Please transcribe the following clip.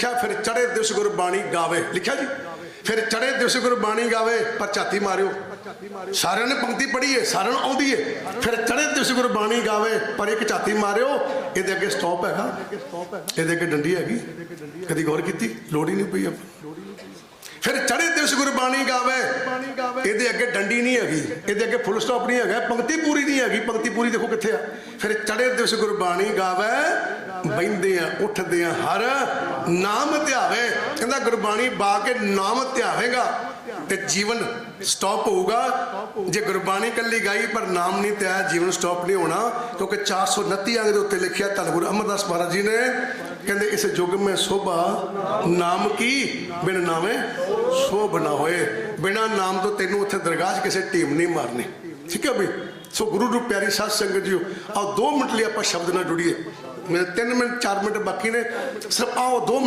ਲਿਖਿਆ, ਫਿਰ ਚੜੇ ਦਿਵਸ ਗੁਰਬਾਣੀ ਗਾਵੇ। ਲਿਖਿਆ ਜੀ? ਫਿਰ ਚੜੇ ਦਿਵਸ ਗੁਰਬਾਣੀ ਗਾਵੇ ਪਰ ਝਾਤੀ ਮਾਰਿਓ। ਸਾਰਿਆਂ ਨੇ ਪੰਕਤੀ ਪੜ੍ਹੀ ਹੈ ਸਾਰਿਆਂ ਨੂੰ ਆਉਂਦੀ ਹੈ ਫਿਰ ਚੜੇ ਦਿਵਸ ਗੁਰਬਾਣੀ ਗਾਵੇ, ਪਰ ਇੱਕ ਝਾਤੀ ਮਾਰਿਓ, ਇਹਦੇ ਅੱਗੇ ਸਟਾਪ ਹੈਗਾ। ਇਹਦੇ ਅੱਗੇ ਡੰਡੀ ਹੈਗੀ। ਕਦੀ ਗੌਰ ਕੀਤੀ? ਲੋੜ ਹੀ ਨਹੀਂ ਪਈ ਆਪਾਂ। ਫਿਰ ਚੜੇ ਦਿਵਸ ਗੁਰਬਾਣੀ ਗਾਵੇ, ਇਹਦੇ ਅੱਗੇ ਡੰਡੀ ਨਹੀਂ ਹੈਗੀ। ਇਹਦੇ ਅੱਗੇ ਫੁੱਲ ਸਟਾਪ ਨਹੀਂ ਹੈਗਾ। ਪੰਕਤੀ ਪੂਰੀ ਨਹੀਂ ਹੈਗੀ। ਪੰਕਤੀ ਪੂਰੀ ਦੇਖੋ ਕਿੱਥੇ ਆ। ਫਿਰ ਚੜੇ ਦਿਵਸ ਗੁਰਬਾਣੀ ਗਾਵੇ ਬੈੰਦੇ ਆ, ਉੱਠਦੇ ਆ, ਹਰ ਨਾਮ ਧਿਆਵੇ। ਕਹਿੰਦਾ ਗੁਰਬਾਣੀ ਬਾ ਕੇ ਨਾਮ ਧਿਆਵੇਗਾ ਤੇ ਜੀਵਨ ਸਟਾਪ ਹੋਊਗਾ। ਜੇ ਗੁਰਬਾਣੀ ਕੱਲੀ ਗਾਈ ਪਰ ਨਾਮ ਨਹੀਂ ਧਿਆਇਆ ਜੀਵਨ ਸਟਾਪ ਨਹੀਂ ਹੋਣਾ। ਕਿਉਂਕਿ 429 ਅੰਗ ਦੇ ਉੱਤੇ ਲਿਖਿਆ ਧੰਨ ਗੁਰੂ ਅਮਰਦਾਸ ਮਹਾਰਾਜ ਜੀ ਨੇ। ਕਹਿੰਦੇ ਇਸ ਯੁੱਗ ਮੈਂ ਸੋਭਾ ਨਾਮ ਕੀ? ਬਿਨ ਨਾਮੇ ਸ਼ੋਭ ਨਾ ਹੋਏ। ਬਿਨਾ ਨਾਮ ਤੋਂ ਤੈਨੂੰ ਉੱਥੇ ਦਰਗਾਹ ਕਿਸੇ ਟੀਮ ਨਹੀਂ ਮਾਰਨੀ। ਠੀਕ ਹੈ ਬਈ? ਸੋ ਗੁਰੂ ਨੂੰ ਪਿਆਰੀ ਸਾਧ ਸੰਗਤ ਜੀਓ, ਆਓ 2 ਮਿੰਟ ਲਈ ਆਪਾਂ ਸ਼ਬਦ ਨਾਲ ਜੁੜੀਏ। ਮੇਰੇ 3 ਮਿੰਟ 4 ਮਿੰਟ ਬਾਕੀ ਨੇ। ਸਿਰਫ ਆਓ 2 ਮਿੰਟ